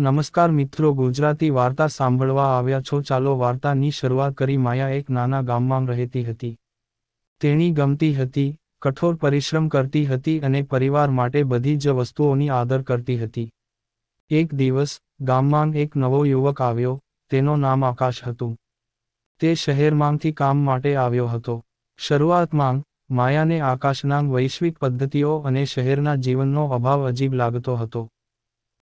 નમસ્કાર મિત્રો, ગુજરાતી વાર્તા સાંભળવા આવ્યા છો. ચાલો વાર્તાની શરૂઆત કરી. માયા એક નાના ગામમાં રહેતી હતી. તેણી ગમતી હતી, કઠોર પરિશ્રમ કરતી હતી અને પરિવાર માટે બધી જ વસ્તુઓની આદર કરતી હતી. એક દિવસ, ગામમાં એક નવો યુવક આવ્યો. તેનું નામ આકાશ હતું. તે શહેરમાંથી કામ માટે આવ્યો હતો. શરૂઆતમાં, માયાને આકાશના વૈશ્વિક પદ્ધતિઓ અને શહેરના જીવનનો અભાવ અજીબ લાગતો હતો.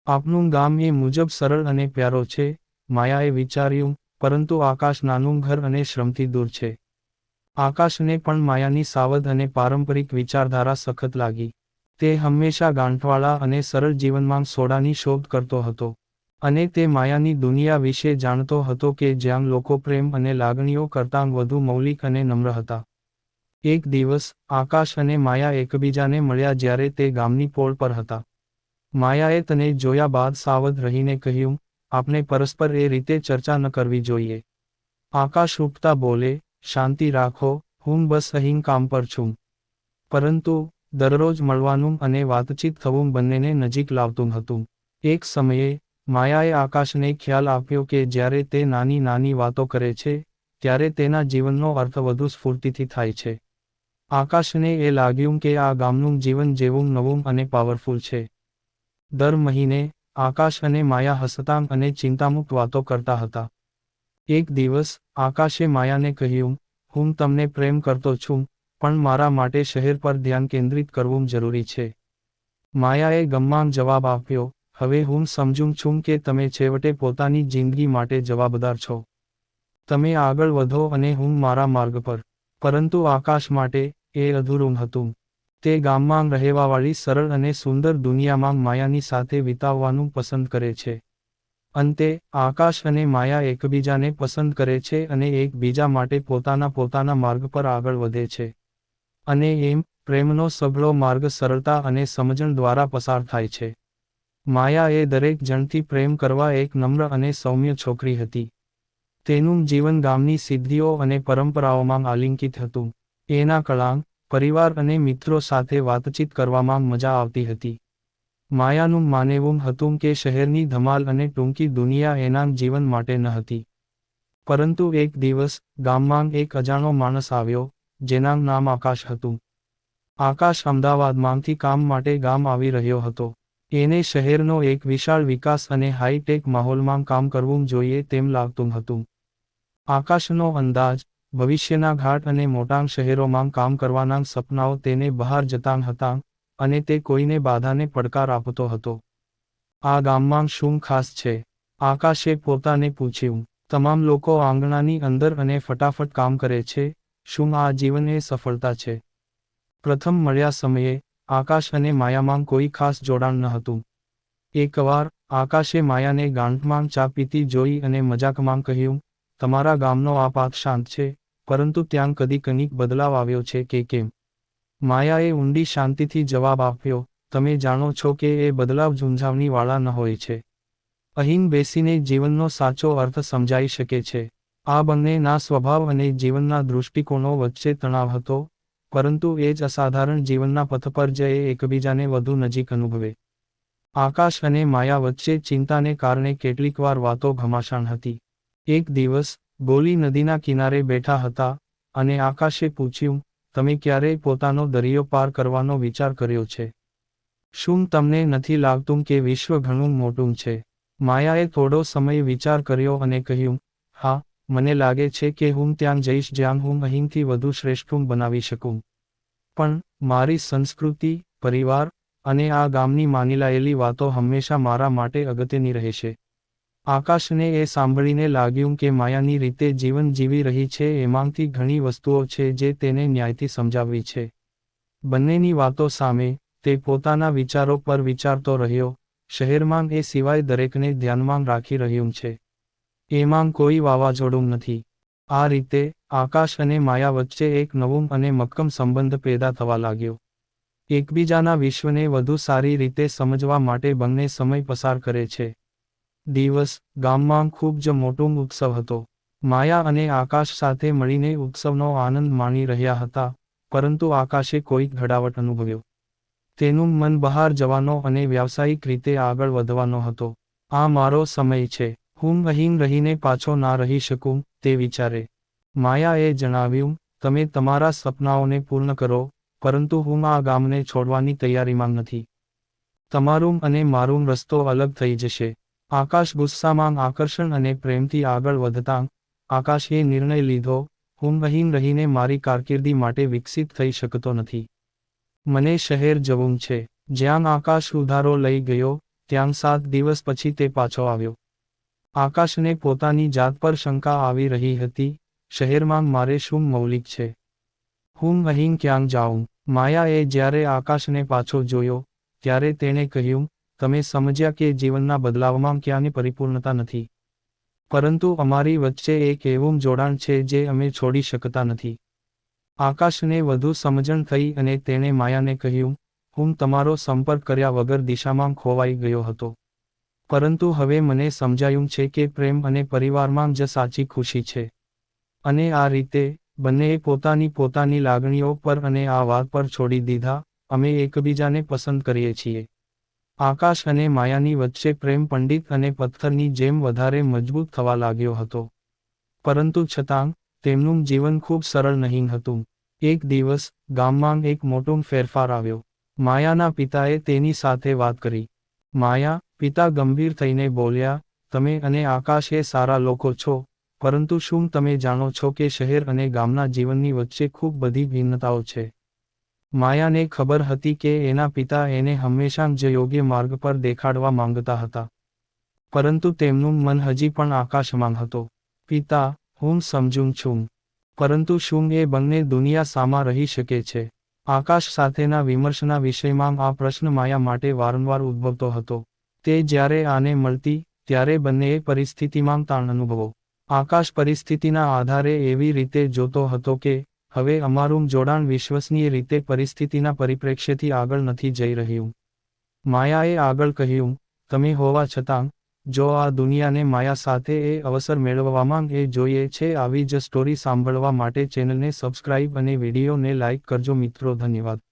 આપનું ગામ એ મુજબ સરળ અને પ્યારો છે, માયાએ વિચાર્યું, પરંતુ આકાશ નાનું ઘર અને શ્રમથી દૂર છે. આકાશને પણ માયાની સાવધ અને પારંપરિક વિચારધારા સખત લાગી. તે હંમેશા ગાંઠવાળા અને સરળ જીવનમાં સોડાની શોધ કરતો હતો. અને તે માયાની દુનિયા વિશે જાણતો હતો કે જ્યાં લોકો પ્રેમ અને લાગણીઓ કરતાં વધુ મૌલિક અને નમ્ર હતા. એક દિવસ, આકાશ અને માયા એકબીજાને મળ્યા જ્યારે તે ગામની પોળ પર હતા. માયાએ તને જોયા બાદ સાવધ રહીને કહ્યું આપણે પરસ્પર એ રીતે ચર્ચા ન કરવી જોઈએ. આકાશ ઉપતા બોલે, શાંતિ રાખો, હું બસ અહીં કામ પર છું. પરંતુ દરરોજ મળવાનું અને વાતચીત થવું બંનેને નજીક લાવતું હતું. એક સમયે માયાએ આકાશને ખ્યાલ આપ્યો કે જ્યારે તે નાની નાની વાતો કરે છે, ત્યારે તેના જીવનનો અર્થ વધુ સ્ફૂર્તિથી થાય છે. આકાશને એ લાગ્યું કે આ ગામનું જીવન જેવું નવું અને પાવરફુલ છે. દર મહિને આકાશ અને માયા હસતાં અને ચિંતામુક્ત વાતો કરતા હતા. એક દિવસ આકાશે માયાને કહ્યું, હું તમને પ્રેમ કરતો છું, પણ મારા માટે શહેર પર ધ્યાન કેન્દ્રિત કરવું જરૂરી છે. માયાએ ગમમાં જવાબ આપ્યો, હવે હું સમજું છું કે તમે છેવટે પોતાની જિંદગી માટે જવાબદાર છો. તમે આગળ વધો અને હું મારા માર્ગ પર. પરંતુ આકાશ માટે એ અધૂરું હતું. તે ગામમાં રહેવાવાળી સરળ અને સુંદર દુનિયામાં માયાની સાથે વિતાવવાનું પસંદ કરે છે. અંતે, આકાશ અને માયા એકબીજાને પસંદ કરે છે અને એકબીજા માટે પોતાના પોતાના માર્ગ પર આગળ વધે છે. અને એમ, પ્રેમનો સઘળો માર્ગ સરળતા અને સમજણ દ્વારા પસાર થાય છે. માયા એ દરેક જણથી પ્રેમ કરવા એક નમ્ર અને સૌમ્ય છોકરી હતી. તેનું જીવન ગામની સિદ્ધિઓ અને પરંપરાઓમાં આલિંકિત હતું. એના કળાંગ પરિવાર અને મિત્રો સાથે વાતચીત કરવામાં મજા આવતી હતી. માયાનું માનેવું હતું કે શહેરની ધમાલ અને ટૂંકી દુનિયા એના જીવન માટે ન હતી. પરંતુ એક દિવસ ગામમાં એક અજાણો માણસ આવ્યો, જેનાં નામ આકાશ હતું. આકાશ અમદાવાદમાંથી કામ માટે ગામ આવી રહ્યો હતો. એને શહેરનો એક વિશાળ વિકાસ અને હાઈટેક માહોલમાં કામ કરવું જોઈએ તેમ લાગતું હતું. આકાશનો અંદાજ ભવિષ્યના ઘાટ અને મોટાં શહેરોમાં કામ કરવાના સપનાઓ તેને બહાર જતાં હતા અને તે કોઈને બાધાને પડકાર આપતો હતો. આ ગામમાં શું ખાસ છે? આકાશે પોતાને પૂછ્યું. તમામ લોકો આંગણાની અંદર અને ફટાફટ કામ કરે છે. શું આ જીવન એ સફળતા છે? પ્રથમ મળ્યા સમયે આકાશ અને માયામાં કોઈ ખાસ જોડાણ ન હતું. એકવાર આકાશે માયાને ગાંઠમાં ચા પીતી જોઈ અને મજાકમાં કહ્યું, તમારા ગામનો આ પાક શાંત છે. પરંતુ ત્યાં કદી કંઈક બદલાવ આવ્યો છે કે કેમ? માયાએ ઊંડી શાંતિથી જવાબ આપ્યો, તમે જાણો છો કે એ બદલાવ ઝુંઝાવણીવાળા ન હોય છે. અહીં બેસીને જીવનનો સાચો અર્થ સમજાઈ શકે છે. આ બંનેના સ્વભાવ અને જીવનના દૃષ્ટિકોણો વચ્ચે તણાવ હતો, પરંતુ એ જ અસાધારણ જીવનના પથ પર જ એ એકબીજાને વધુ નજીક અનુભવે. આકાશ અને માયા વચ્ચે ચિંતાને કારણે કેટલીકવાર વાતો ઘમાસાણ હતી. એક દિવસ ગોલી નદીના કિનારે બેઠા હતા અને આકાશે પૂછ્યું, તમે ક્યારેય પોતાનો દરિયો પાર કરવાનો વિચાર કર્યો છે? શું તમને નથી લાગતું કે વિશ્વ ઘણું મોટું છે? માયાએ થોડો સમય વિચાર કર્યો અને કહ્યું, હા, મને લાગે છે કે હું ત્યાં જઈશ જ્યાં હું અહીંથી વધુ શ્રેષ્ઠ બનાવી શકું. પણ મારી સંસ્કૃતિ, પરિવાર અને આ ગામની માનીલાયેલી વાતો હંમેશા મારા માટે અગત્યની રહેશે. આકાશને એ સાંભળીને લાગ્યું કે માયાની રીતે જીવન જીવી રહી છે, એમાંથી ઘણી વસ્તુઓ છે જે તેને ન્યાયથી સમજાવવી છે. બંનેની વાતો સામે, તે પોતાના વિચારો પર વિચારતો રહ્યો, શહેરમાં એ સિવાય દરેકને ધ્યાનમાં રાખી રહ્યું છે. એમાં કોઈ વાવાઝોડું નથી. આ રીતે, આકાશ અને માયા વચ્ચે એક નવું અને મક્કમ સંબંધ પેદા થવા લાગ્યો. એકબીજાના વિશ્વને વધુ સારી રીતે સમજવા માટે બંને સમય પસાર કરે છે. દિવસ ગામમાં ખૂબ જ મોટું ઉત્સવ હતો. માયા અને આકાશ સાથે મળીને ઉત્સવનો આનંદ માણી રહ્યા હતા, પરંતુ આકાશે કોઈ ઘડાવટ અનુભવ્યો. તેનું મન બહાર જવાનો અને વ્યાવસાયિક રીતે આગળ વધવાનો હતો. આ મારો સમય છે, હું અહીં રહીને પાછો ના રહી શકું, તે વિચારે. માયાએ જણાવ્યું, તમે તમારા સપનાઓને પૂર્ણ કરો, પરંતુ હું આ ગામને છોડવાની તૈયારીમાં નથી. તમારું અને મારું રસ્તો અલગ થઈ જશે. આકાશ ગુસ્સામાં આકર્ષણ અને પ્રેમથી આગળ વધતાં, આકાશે નિર્ણય લીધો, હું અહીં રહીને મારી કારકિર્દી માટે વિકસિત થઈ શકતો નથી. મને શહેર જવું છે. જ્યાં આકાશ ઉધારો લઈ ગયો, ત્યાં સાત દિવસ પછી તે પાછો આવ્યો. આકાશને પોતાની જાત પર શંકા આવી રહી હતી. શહેરમાં મારે શું મૌલિક છે? હું અહીં ક્યાં જાઉં? માયાએ જ્યારે આકાશને પાછો જોયો, ત્યારે તેણે કહ્યું તમે સમજ્યા કે જીવનના બદલાવમાં ક્યાંની પરિપૂર્ણતા નથી. પરંતુ અમારી વચ્ચે એક એવું જોડાણ છે જે અમે છોડી શકતા નથી. આકાશને વધુ સમજણ થઈ અને તેણે માયાને કહ્યું, હું તમારો સંપર્ક કર્યા વગર દિશામાં ખોવાઈ ગયો હતો. પરંતુ હવે મને સમજાયું છે કે પ્રેમ અને પરિવારમાં જ સાચી ખુશી છે. અને આ રીતે, બંનેએ પોતાની પોતાની લાગણીઓ પર અને આ વાત પર છોડી દીધા, અમે એકબીજાને પસંદ કરીએ છીએ. આકાશ અને માયાની વચ્ચે પ્રેમ પંડિત અને પથ્થરની જેમ વધારે મજબૂત થવા લાગ્યો હતો. પરંતુ છતાં, તેમનું જીવન ખૂબ સરળ નહીં હતું. એક દિવસ, ગામમાં એક મોટો ફેરફાર આવ્યો. માયાના પિતાએ તેની સાથે વાત કરી. માયા, પિતા ગંભીર થઈને બોલ્યા, તમે અને આકાશ એ સારા લોકો છો, પરંતુ શું તમે જાણો છો કે શહેર અને ગામના જીવનની વચ્ચે ખૂબ બધી ભિન્નતાઓ છે? માયાને ખબર હતી કે એના પિતા એને હંમેશા જ યોગ્ય માર્ગ પર દેખાડવા માંગતા હતા. પરંતુ તેમનું મન હજી પણ આકાશમાં હતો. પિતા, હું સમજું છું. પરંતુ શું એ બંને દુનિયા સામા રહી શકે છે આકાશ સાથેના વિમર્શના વિષયમાં આ પ્રશ્ન માયા માટે વારંવાર ઉદ્ભવતો હતો. તે જ્યારે આને મળતી, ત્યારે બંનેએ પરિસ્થિતિમાં તાણ અનુભવો. આકાશ પરિસ્થિતિના આધારે એવી રીતે જોતો હતો કે હવે અમારું જોડાણ વિશ્વસનીય રીતે પરિસ્થિતિના પરિપ્રેક્ષ્યથી આગળ નથી જઈ રહ્યું. માયાએ આગળ કહ્યું, તમે હોવા છતાં, જો આ દુનિયાને માયા સાથે એ અવસર મેળવવામાં એ જોઈએ છે, આવી જ સ્ટોરી સાંભળવા માટે ચેનલને સબસ્ક્રાઇબ અને વિડીયોને લાઇક કરજો મિત્રો, ધન્યવાદ.